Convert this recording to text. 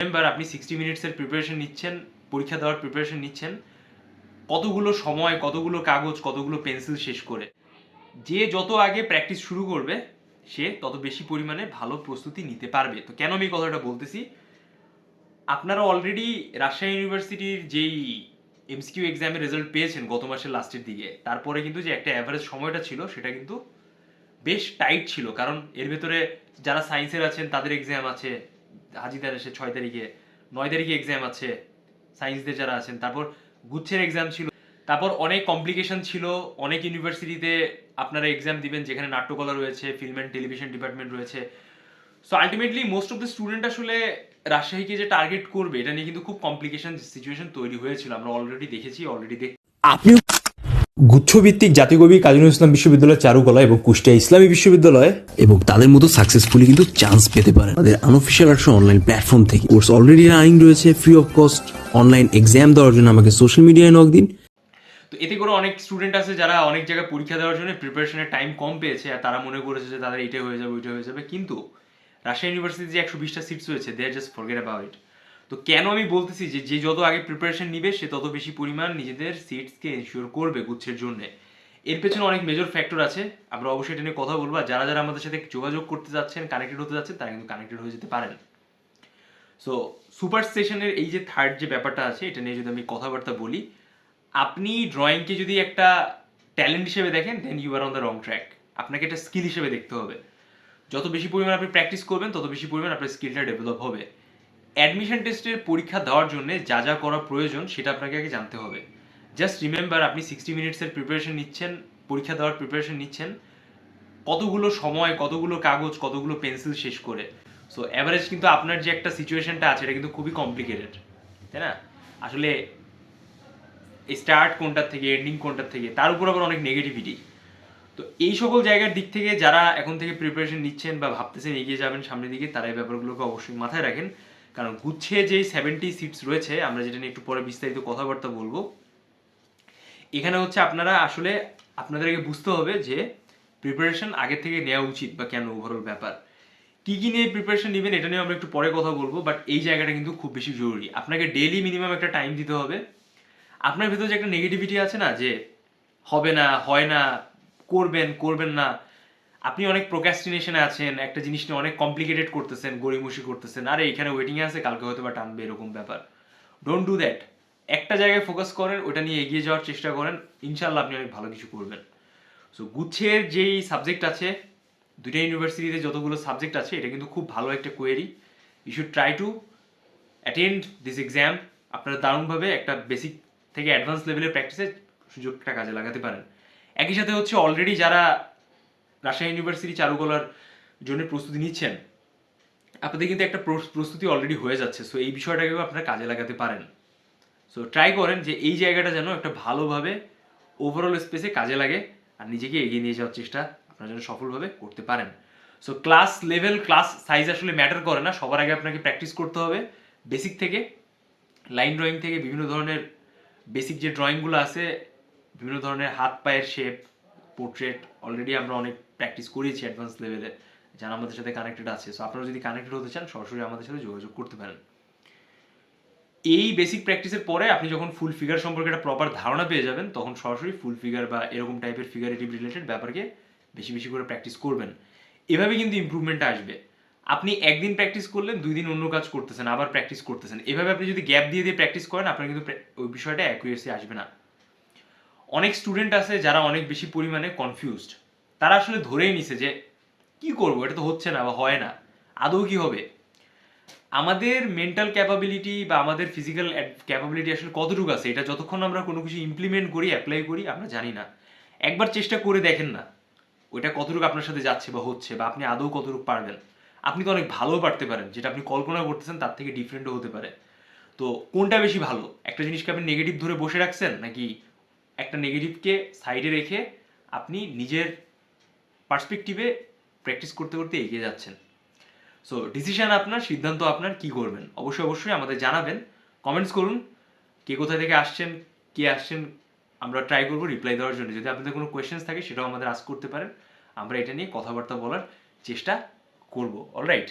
Remember আপনি sixty মিনিটসের preparation নিচ্ছেন, পরীক্ষা দেওয়ার প্রিপারেশন নিচ্ছেন, কতগুলো সময়, কতগুলো কাগজ, কতগুলো পেন্সিল শেষ করে। যে যত আগে প্র্যাকটিস শুরু করবে, সে তত বেশি পরিমাণে ভালো প্রস্তুতি নিতে পারবে। তো কেন আমি কথাটা বলতেছি? আপনারা অলরেডি রাজশাহী ইউনিভার্সিটির যেই এমসিকিউ এক্সামের রেজাল্ট পেয়েছেন গত মাসের লাস্টের দিকে, তারপরে কিন্তু যে একটা অ্যাভারেজ সময়টা ছিল, সেটা কিন্তু বেশ টাইট ছিল। কারণ এর ভেতরে যারা সায়েন্সের আছেন, তাদের এক্সাম আছে হাজিদার এসে ছয় তারিখে, নয় তারিখে এক্সাম আছে সায়েন্সদের যারা আছেন। তারপর গুচ্ছের এক্সাম ছিল। তারপর অনেক কমপ্লিকেশন ছিল। অনেক ইউনিভার্সিটিতে আপনারা এক্সাম দিবেন, যেখানে নাট্যকলা রয়েছে ফিল্ম অ্যান্ড টেলিভিশন ডিপার্টমেন্ট রয়েছে। So ultimately most of the student আসলে রাজশাহীকে যে টার্গেট করবে, এটা নিয়ে কিন্তু খুব কমপ্লিকেশন সিচুয়েশন তৈরি হয়েছিল। আমরা অলরেডি দেখেছি অলরেডি দেখ আপনি গুচ্ছভিত্তিক জাতীয় কবি কাজী ইসলাম বিশ্ববিদ্যালয় চারুকলা এবং কুষ্টিয়া ইসলামী বিশ্ববিদ্যালয় এবং তাদের মতো সাকসেসফুলি কিন্তু চান্স পেতে পারে। তাদের আনঅফিসিয়াল একটা অনলাইন প্ল্যাটফর্ম থেকে কোর্স অলরেডি রানিং রয়েছে free of cost online exam দেওয়ার জন্য আমাকে সোশ্যাল মিডিয়ায় নক দিন। তো এতে করে অনেক স্টুডেন্ট আছে যারা অনেক জায়গায় পরীক্ষা দেওয়ার জন্য প্রিপারেশনের টাইম কম পেয়েছে আর তারা মনে করেছে যে তাদের এটা হয়ে যাবে ওইটা হয়ে যাবে। কিন্তু রাজশাহী ইউনিভার্সিটি যে একশো বিশটা সিটস রয়েছে they are just forget about it তো কেন আমি বলতেছি যে যে যত আগে প্রিপারেশন নিবে, সে তত বেশি পরিমাণ নিজেদের সিটসকে এনশিওর করবে গুচ্ছের জন্য। এর পেছনে অনেক মেজর ফ্যাক্টর আছে। আমরা অবশ্যই এটা নিয়ে কথা বলব। যারা যারা আমাদের সাথে যোগাযোগ করতে যাচ্ছেন কানেক্টেড হতে যাচ্ছেন, তারা কিন্তু কানেক্টেড হয়ে যেতে পারেন। সো সুপার স্টেশনের এই যে থার্ড যে ব্যাপারটা আছে, এটা নিয়ে যদি আমি কথাবার্তা বলি, আপনি ড্রয়িংকে যদি একটা ট্যালেন্ট হিসেবে দেখেন then you are on the wrong track আপনাকে একটা স্কিল হিসেবে দেখতে হবে। যত বেশি পরিমাণ আপনি প্র্যাকটিস করবেন, তত বেশি পরিমাণ আপনার স্কিলটা ডেভেলপ হবে। অ্যাডমিশন টেস্টের পরীক্ষা দেওয়ার জন্য যা যা করা প্রয়োজন, সেটা আপনাকে আগে জানতে হবে। জাস্ট রিমেম্বার আপনি সিক্সটি মিনিটসের প্রিপারেশন নিচ্ছেন, পরীক্ষা দেওয়ার প্রিপারেশন নিচ্ছেন। কতগুলো সময়, কতগুলো কাগজ, কতগুলো পেন্সিল শেষ করে। সো অ্যাভারেজ কিন্তু আপনার যে একটা সিচুয়েশনটা আছে, এটা কিন্তু খুবই কমপ্লিকেটেড তাই না? আসলে স্টার্ট কোনটার থেকে এন্ডিং কোনটার থেকে, তার উপর আবার অনেক নেগেটিভিটি তো এই সকল জায়গার দিক থেকে যারা এখন থেকে প্রিপারেশন নিচ্ছেন বা ভাবতেছেন এগিয়ে যাবেন সামনের দিকে, তারা এই ব্যাপারগুলোকে অবশ্যই মাথায় রাখেন। কারণ গুচ্ছে যেই সেভেন্টি সিটস রয়েছে, আমরা যেটা নিয়ে একটু পরে বিস্তারিত কথাবার্তা বলব, এখানে হচ্ছে আপনারা আসলে আপনাদেরকে বুঝতে হবে যে প্রিপারেশন আগে থেকে নেওয়া উচিত বা কেন ওভারঅল ব্যাপার। কী কী নিয়ে প্রিপারেশন নেবেন এটা নিয়ে আমরা একটু পরে কথা বলব বাট এই জায়গাটা কিন্তু খুব বেশি জরুরি। আপনাকে ডেইলি মিনিমাম একটা টাইম দিতে হবে। আপনার ভেতরে যে একটা নেগেটিভিটি আছে না, যে হবে না, হয় না, করবেন করবেন না আপনি অনেক প্রোক্যাস্টিনেশনে আছেন, একটা জিনিস নিয়ে অনেক কমপ্লিকেটেড করতেছেন, গড়িমসি করতেছেন, আরে এখানে ওয়েটিংয়ে আছে, কালকে হয়তো বা টানবে, এরকম ব্যাপার। ডোন্ট ডু দ্যাট একটা জায়গায় ফোকাস করেন ওটা নিয়ে এগিয়ে যাওয়ার চেষ্টা করেন ইনশাল্লাহ আপনি অনেক ভালো কিছু করবেন। সো গুচ্ছের যেই সাবজেক্ট আছে, দুইটা ইউনিভার্সিটিতে যতগুলো সাবজেক্ট আছে, এটা কিন্তু খুব ভালো একটা query you should try to attend this exam আপনারা দারুণভাবে একটা বেসিক থেকে অ্যাডভান্স লেভেলের প্র্যাকটিসের সুযোগটা কাজে লাগাতে পারেন। একই সাথে হচ্ছে অলরেডি যারা রাজশাহী ইউনিভার্সিটি চারুকলার জন্য প্রস্তুতি নিচ্ছেন। আপনাদের কিন্তু একটা প্রস- প্রস্তুতি অলরেডি হয়ে যাচ্ছে সো এই বিষয়টাকেও আপনারা কাজে লাগাতে পারেন। সো ট্রাই করেন যে এই জায়গাটা যেন একটা ভালোভাবে ওভারঅল স্পেসে কাজে লাগে, আর নিজেকে এগিয়ে নিয়ে যাওয়ার চেষ্টা আপনারা যেন সফলভাবে করতে পারেন। So class level class size আসলে ম্যাটার করে না, সবার আগে আপনাকে প্র্যাকটিস করতে হবে। বেসিক থেকে লাইন ড্রয়িং থেকে বিভিন্ন ধরনের বেসিক যে ড্রয়িংগুলো আছে, বিভিন্ন ধরনের হাত পায়ের শেপ পোর্ট্রেট অলরেডি আমরা অনেক প্র্যাকটিস করিয়েছি অ্যাডভান্স লেভেলে যারা আমাদের সাথে কানেক্টেড আছে। সো আপনারা যদি কানেক্টেড হতে চান, সরাসরি আমাদের সাথে যোগাযোগ করতে পারেন। এই বেসিক প্র্যাকটিসের পরে আপনি যখন ফুল ফিগার সম্পর্কে একটা প্রপার ধারণা পেয়ে যাবেন, তখন সরাসরি ফুল ফিগার বা এরকম টাইপের ফিগারেটিভ রিলেটেড ব্যাপারকে বেশি বেশি করে প্র্যাকটিস করবেন। এভাবে কিন্তু ইমপ্রুভমেন্ট আসবে। আপনি একদিন প্র্যাকটিস করলেন, দুই দিন অন্য কাজ করতেছেন, আবার প্র্যাকটিস করতেছেন। এভাবে আপনি যদি গ্যাপ দিয়ে দিয়ে প্র্যাকটিস করেন, আপনার কিন্তু ওই বিষয়টা অ্যাকুরেসি আসবে না। অনেক স্টুডেন্ট আছে যারা অনেক বেশি পরিমাণে কনফিউজড তারা আসলে ধরেই নিছে যে, কি করব? এটা তো হচ্ছে না বা হয় না। আদৌ কি হবে? আমাদের মেন্টাল ক্যাপাবিলিটি বা আমাদের ফিজিক্যাল ক্যাপাবিলিটি আসলে কতটুকু আছে? এটা যতক্ষণ আমরা কোনো কিছু ইমপ্লিমেন্ট করি অ্যাপ্লাই করি, আমরা জানি না। একবার চেষ্টা করে দেখেন না, ওইটা কতটুকু আপনার সাথে যাচ্ছে বা হচ্ছে বা আপনি আদৌ কতটুকু পারবেন। আপনি তো অনেক ভালো পারতে পারেন, যেটা আপনি কল্পনা করতেছেন তার থেকে ডিফারেন্টও হতে পারে। তো কোনটা বেশি ভালো? একটা জিনিসকে আপনি নেগেটিভ ধরে বসে রাখছেন নাকি একটা নেগেটিভকে সাইডে রেখে আপনি নিজের পার্সপেক্টিভে প্র্যাকটিস করতে করতে এগিয়ে যাচ্ছেন। সো ডিসিশন আপনার, সিদ্ধান্ত আপনার, কি করবেন? অবশ্যই অবশ্যই আমাদের জানাবেন। কমেন্টস করুন, কে কোথা থেকে আসছেন, কে আসছেন, আমরা ট্রাই করব রিপ্লাই দেওয়ার জন্য। যদি আপনাদের কোনো কোয়েশ্চেন্স থাকে, সেটাও আমাদের আস করতে পারেন। আমরা এটা নিয়ে কথাবার্তা বলার চেষ্টা করব। অলরাইট